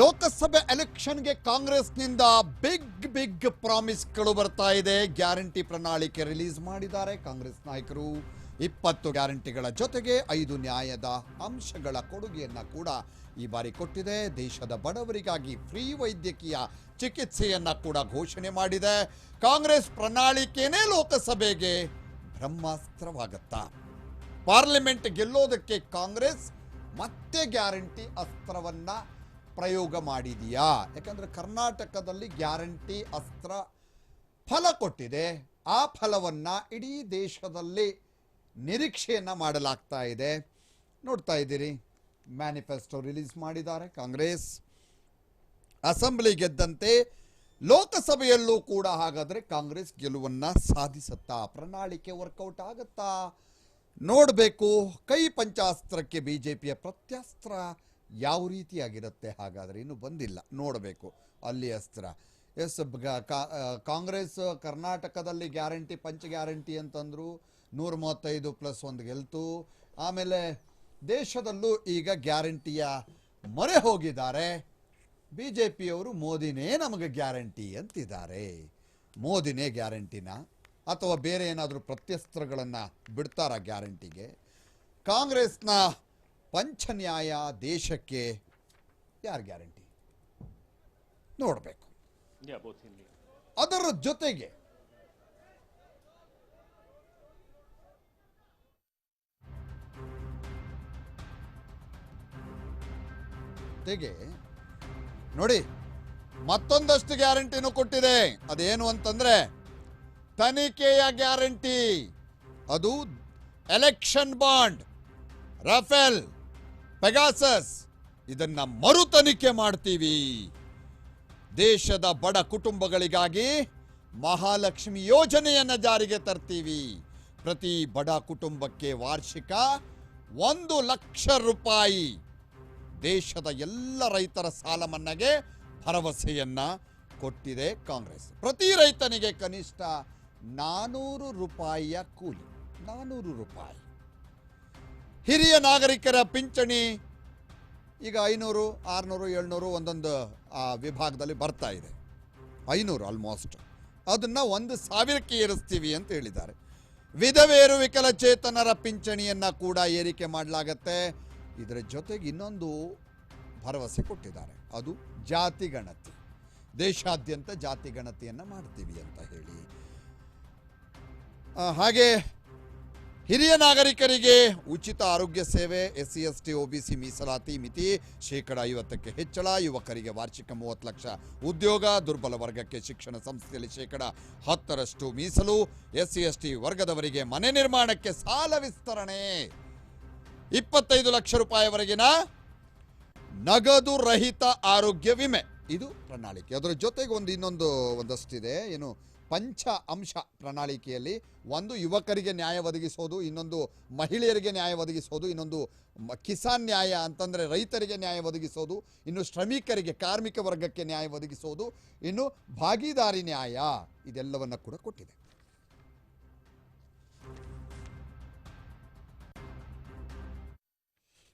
ಲೋಕಸಭೆ ಎಲೆಕ್ಷನ್ಗೆ ಕಾಂಗ್ರೆಸ್ನಿಂದ big big ಪ್ರಾಮಿಸ್ಗಳು ಬರ್ತಾ ಇದೆ. ಗ್ಯಾರಂಟಿ ಪ್ರಣಾಳಿಕೆ ರಿಲೀಸ್ ಮಾಡಿದ್ದಾರೆ ಕಾಂಗ್ರೆಸ್ ನಾಯಕರು. ಇಪ್ಪತ್ತು ಗ್ಯಾರಂಟಿಗಳ ಜೊತೆಗೆ ಐದು ನ್ಯಾಯದ ಅಂಶಗಳ ಕೊಡುಗೆಯನ್ನ ಕೂಡ ಈ ಬಾರಿ ಕೊಟ್ಟಿದೆ. ದೇಶದ ಬಡವರಿಗಾಗಿ ಫ್ರೀ ವೈದ್ಯಕೀಯ ಚಿಕಿತ್ಸೆಯನ್ನ ಕೂಡ ಘೋಷಣೆ ಮಾಡಿದೆ. ಕಾಂಗ್ರೆಸ್ ಪ್ರಣಾಳಿಕೆನೇ ಲೋಕಸಭೆಗೆ ಬ್ರಹ್ಮಾಸ್ತ್ರವಾಗತ್ತಾ? ಪಾರ್ಲಿಮೆಂಟ್ ಗೆಲ್ಲೋದಕ್ಕೆ ಕಾಂಗ್ರೆಸ್ ಮತ್ತೆ ಗ್ಯಾರಂಟಿ ಅಸ್ತ್ರವನ್ನ ಪ್ರಯೋಗ ಮಾಡಿದೆಯಾ? ಯಾಕಂದರೆ ಕರ್ನಾಟಕದಲ್ಲಿ ಗ್ಯಾರಂಟಿ ಅಸ್ತ್ರ ಫಲ ಕೊಟ್ಟಿದೆ. ಆ ಫಲವನ್ನು ಇಡೀ ದೇಶದಲ್ಲಿ ನಿರೀಕ್ಷೆಯನ್ನು ಮಾಡಲಾಗ್ತಾ ಇದೆ. ನೋಡ್ತಾ ಇದ್ದೀರಿ. ಮ್ಯಾನಿಫೆಸ್ಟೋ ರಿಲೀಸ್ ಮಾಡಿದ್ದಾರೆ ಕಾಂಗ್ರೆಸ್. ಅಸೆಂಬ್ಲಿ ಗೆದ್ದಂತೆ ಲೋಕಸಭೆಯಲ್ಲೂ ಕೂಡ ಹಾಗಾದರೆ ಕಾಂಗ್ರೆಸ್ ಗೆಲುವನ್ನು ಸಾಧಿಸುತ್ತಾ, ಪ್ರಣಾಳಿಕೆ ವರ್ಕೌಟ್ ಆಗುತ್ತಾ? ನೋಡಬೇಕು. ಕೈ ಪಂಚಾಸ್ತ್ರಕ್ಕೆ ಬಿಜೆಪಿಯ ಪ್ರತ್ಯಾಸ್ತ್ರ. ಯಾವ ರೀತಿಯಾಗಿರುತ್ತೆ ಹಾಗಾದ್ರೆ? ಇನ್ನು ಬಂದಿಲ್ಲ. ನೋಡಬೇಕು. ಅಲ್ಲಿ ಅಸ್ತ್ರ. ಎಸ್ ಕಾಂಗ್ರೆಸ್, ಕರ್ನಾಟಕದಲ್ಲಿ ಗ್ಯಾರಂಟಿ, ಪಂಚ ಗ್ಯಾರಂಟಿ ಅಂತಂದ್ರು. ನೂರ ಮೂವತ್ತೈದು ಪ್ಲಸ್ ಒಂದು ಗೆಲ್ತು. ಆಮೇಲೆ ದೇಶದಲ್ಲೂ ಈಗ ಗ್ಯಾರಂಟಿಯ ಮೊರೆ ಹೋಗಿದ್ದಾರೆ. ಬಿ ಜೆ ಪಿಯವರು ಮೋದಿನೇ ನಮಗೆ ಗ್ಯಾರಂಟಿ ಅಂತಿದ್ದಾರೆ. ಮೋದಿನೇ ಗ್ಯಾರಂಟಿನ. ಅಥವಾ ಬೇರೆ ಏನಾದರೂ ಪ್ರತ್ಯಸ್ತ್ರಗಳನ್ನು ಬಿಡ್ತಾರ ಗ್ಯಾರಂಟಿಗೆ? ಕಾಂಗ್ರೆಸ್ನ ಪಂಚನ್ಯಾಯ ದೇಶಕ್ಕೆ ಯಾರು ಗ್ಯಾರಂಟಿ? ನೋಡಬೇಕು. ಅದರ ಜೊತೆಗೆ ಜೊತೆಗೆ ನೋಡಿ ಮತ್ತೊಂದಷ್ಟು ಗ್ಯಾರಂಟಿನೂ ಕೊಟ್ಟಿದೆ. ಅದೇನು ಅಂತಂದ್ರೆ ತನಿಖೆಯ ಗ್ಯಾರಂಟಿ. ಅದು ಎಲೆಕ್ಷನ್ ಬಾಂಡ್. ರಫೇಲ್ ಪೆಗಾಸಸ್, ಇದನ್ನ ಮರು ತನಿಖೆ ಮಾಡ್ತೀವಿ. ದೇಶದ ಬಡ ಕುಟುಂಬಗಳಿಗಾಗಿ ಮಹಾಲಕ್ಷ್ಮಿ ಯೋಜನೆಯನ್ನು ಜಾರಿಗೆ ತರ್ತೀವಿ. ಪ್ರತಿ ಬಡ ಕುಟುಂಬಕ್ಕೆ ವಾರ್ಷಿಕ ಒಂದು ಲಕ್ಷ ರೂಪಾಯಿ. ದೇಶದ ಎಲ್ಲ ರೈತರ ಸಾಲ ಮನ್ನಾಗೆ ಭರವಸೆಯನ್ನ ಕೊಟ್ಟಿದೆ ಕಾಂಗ್ರೆಸ್. ಪ್ರತಿ ರೈತನಿಗೆ ಕನಿಷ್ಠ ನಾನೂರು ರೂಪಾಯಿಯ ಕೂಲಿ, ನಾನೂರು ರೂಪಾಯಿ. ಹಿರಿಯ ನಾಗರಿಕರ ಪಿಂಚಣಿ. ಈಗ ಐನೂರು ಆರುನೂರು ಏಳ್ನೂರು ಒಂದೊಂದು ಆ, ವಿಭಾಗದಲ್ಲಿ ಬರ್ತಾ ಇದೆ. ಐನೂರು ಆಲ್ಮೋಸ್ಟ್ ಅದನ್ನು ಒಂದು ಸಾವಿರಕ್ಕೆ ಏರಿಸ್ತೀವಿ ಅಂತ ಹೇಳಿದ್ದಾರೆ. ವಿಧವೆಯರು ವಿಕಲಚೇತನರ ಪಿಂಚಣಿಯನ್ನು ಕೂಡ ಏರಿಕೆ ಮಾಡಲಾಗತ್ತೆ. ಇದರ ಜೊತೆಗೆ ಇನ್ನೊಂದು ಭರವಸೆ ಕೊಟ್ಟಿದ್ದಾರೆ. ಅದು ಜಾತಿ ಗಣತಿ. ದೇಶಾದ್ಯಂತ ಜಾತಿ ಗಣತಿಯನ್ನು ಮಾಡ್ತೀವಿ ಅಂತ ಹೇಳಿ. ಹಾಗೆ ಹಿರಿಯ ನಾಗರಿಕರಿಗೆ ಉಚಿತ ಆರೋಗ್ಯ ಸೇವೆ S C S T O B C ಮೀಸಲಾತಿ, ಮಿತಿ ಶೇಕಡ ಐವತ್ತಕ್ಕೆ ಹೆಚ್ಚಳ, ಯುವಕರಿಗೆ ವಾರ್ಷಿಕ ಮೂವತ್ತು ಲಕ್ಷ ಉದ್ಯೋಗ, ದುರ್ಬಲ ವರ್ಗಕ್ಕೆ ಶಿಕ್ಷಣ ಸಂಸ್ಥೆಯಲ್ಲಿ ಶೇಕಡ ಹತ್ತರಷ್ಟು ಮೀಸಲು ಎಸ್ ಸಿ ಎಸ್ ಟಿ ವರ್ಗದವರಿಗೆ ಮನೆ ನಿರ್ಮಾಣಕ್ಕೆ ಸಾಲ ವಿಸ್ತರಣೆ. ಇಪ್ಪತ್ತೈದು ಲಕ್ಷ ರೂಪಾಯಿವರೆಗಿನ ನಗದು ರಹಿತ ಆರೋಗ್ಯ ವಿಮೆ. ಇದು ಪ್ರಣಾಳಿಕೆ. ಅದರ ಜೊತೆಗೆ ಒಂದು ಇನ್ನೊಂದು, ಒಂದಷ್ಟಿದೆ. ಏನು ಪಂಚ ಅಂಶ ಪ್ರಣಾಳಿಕೆಯಲ್ಲಿ ಒಂದು ಯುವಕರಿಗೆ ನ್ಯಾಯ ಒದಗಿಸೋದು, ಇನ್ನೊಂದು ಮಹಿಳೆಯರಿಗೆ ನ್ಯಾಯ ಒದಗಿಸೋದು, ಇನ್ನೊಂದು ಕಿಸಾನ್ ನ್ಯಾಯ ಅಂತಂದರೆ ರೈತರಿಗೆ ನ್ಯಾಯ ಒದಗಿಸೋದು, ಇನ್ನು ಶ್ರಮಿಕರಿಗೆ, ಕಾರ್ಮಿಕ ವರ್ಗಕ್ಕೆ ನ್ಯಾಯ ಒದಗಿಸೋದು, ಇನ್ನು ಭಾಗಿದಾರಿ ನ್ಯಾಯ, ಇದೆಲ್ಲವನ್ನು ಕೂಡ ಕೊಟ್ಟಿದೆ.